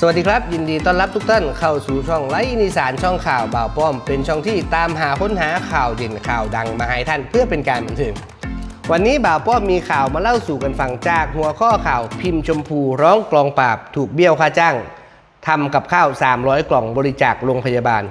สวัสดีครับ ยินดีต้อนรับทุกท่านเข้าสู่ช่องไลฟ์นิสานช่องข่าวบ่าวป้อม เป็นช่องที่ตามหาค้นหาข่าวเด่นข่าวดังมาให้ท่านเพื่อเป็นการบันเทิงวันนี้บ่าวป้อมมีข่าวมาเล่าสู่กันฟังจากหัวข้อข่าวพิมพ์ชมพูร้องกลองปราบ ถูกเบี้ยวค่าจ้างทำกับข้าว 300 กล่องบริจาคโรงพยาบาล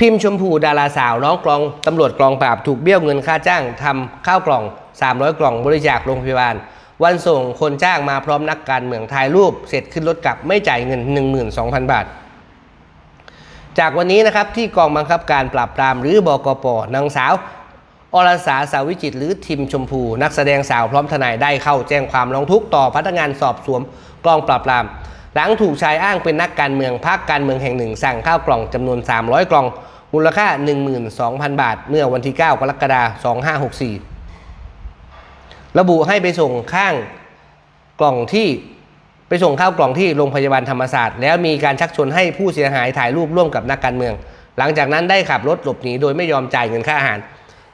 พิมพ์ชมพูดาราสาวร้องกลองตำรวจกลองปราบ ถูกเบี้ยวเงินค่าจ้างทำข้าวกล่อง 300 กล่องบริจาคโรงพยาบาล วันส่งคนจ้างมาพร้อมนักการเมืองถ่ายรูป เสร็จขึ้นรถกลับไม่จ่ายเงิน 12,000 บาท จากวันนี้นะครับที่กองบังคับการปราบปรามหรือบกปนางสาวอรสาสาวิจิต หรือทิมชมพู นักแสดงสาวพร้อมทนายได้เข้าแจ้งความร้องทุกข์ต่อพนักงานสอบสวนกองปราบปราม หลังถูกชายอ้างเป็นนักการเมืองพรรคการเมืองแห่งหนึ่ง สั่งข้าวกล่องจำนวน 300 กล่อง มูลค่า 12,000 บาท เมื่อวันที่ 9 กรกฎาคม 2564 ระบุให้ไปส่งข้างกล่องที่ไปส่งข้าวกล่องที่โรงพยาบาลธรรมศาสตร์ แล้วมีการชักชวนให้ผู้เสียหายถ่ายรูปร่วมกับนักการเมือง หลังจากนั้นได้ขับรถหลบหนีโดยไม่ยอมจ่ายเงินค่าอาหาร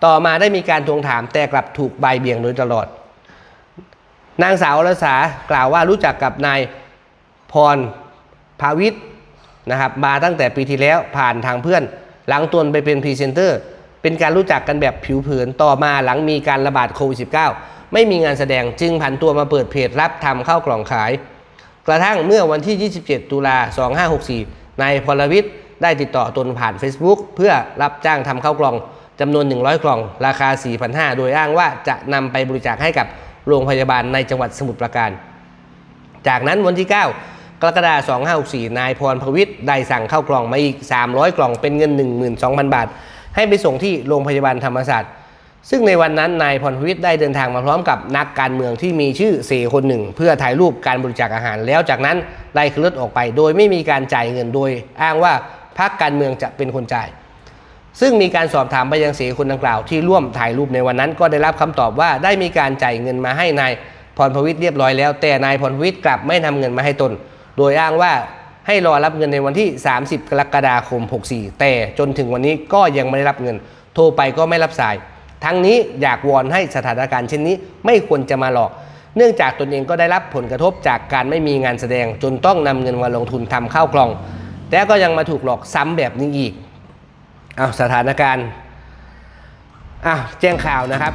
ต่อมาได้มีการทวงถามแต่กลับถูกใบเบี่ยงโดยตลอด นางสาวอรสากล่าวว่ารู้จักกับนายพรภาวิทย์นะครับมาตั้งแต่ปีที่แล้วผ่านทางเพื่อน หลังตนไปเป็นพรีเซนเตอร์ เป็นการรู้จักกันแบบผิวเผินต่อมาหลังมีการระบาดโควิด -19 ไม่มีงานแสดงจึงผันตัวมาเปิดเพจรับทำข้าวกล่องขาย กระทั่งเมื่อวันที่ 27 ตุลา 2564 นายพลวิทย์ได้ติดต่อตนผ่าน Facebook เพื่อรับจ้างทำข้าวกล่องจำนวน 100 กล่อง ราคา 4,500 โดยอ้างว่าจะนำไปบริจาคให้กับโรงพยาบาลในจังหวัดสมุทรปราการ จากนั้นวันที่ 9 กรกฎาคม 2564 นายพรพวิทย์ได้สั่งเข้ากล่องมาอีก 300 กล่องเป็นเงิน 12,000 บาท ให้ไปส่งที่โรงพยาบาลธรรมศาสตร์ ซึ่งในวันนั้นนายพรพวิทย์ได้เดินทางมาพร้อมกับนักการเมืองที่มีชื่อเสคนหนึ่ง เพื่อถ่ายรูปการบริจาคอาหารแล้วจากนั้นได้ขึ้นรถออกไป โดยไม่มีการจ่ายเงินโดย อ้างว่าพรรคการเมืองจะเป็นคนจ่าย ซึ่งมีการสอบถามไปยังเสคนดังกล่าว ที่ร่วมถ่ายรูปในวันนั้น ก็ได้รับคำตอบว่าได้มีการจ่ายเงินมาให้นายพรพวิทย์เรียบร้อยแล้ว แต่นายพรพวิทย์กลับไม่ทำเงินมาให้ตน โดยอ้างว่าให้รอรับเงินในวันที่ 30 กรกฎาคม 64 แต่จนถึงวันนี้ก็ยังไม่ได้รับเงิน โทรไปก็ไม่รับสาย ทั้งนี้อยากวอนให้สถานการณ์เช่นนี้ไม่ควรจะมาหลอก เนื่องจากตนเองก็ได้รับผลกระทบจากการไม่มีงานแสดง จนต้องนำเงินมาลงทุนทำข้าวกล่อง แต่ก็ยังมาถูกหลอกซ้ำแบบนี้อีกเอาสถานการณ์อะแจ้งข่าวนะครับ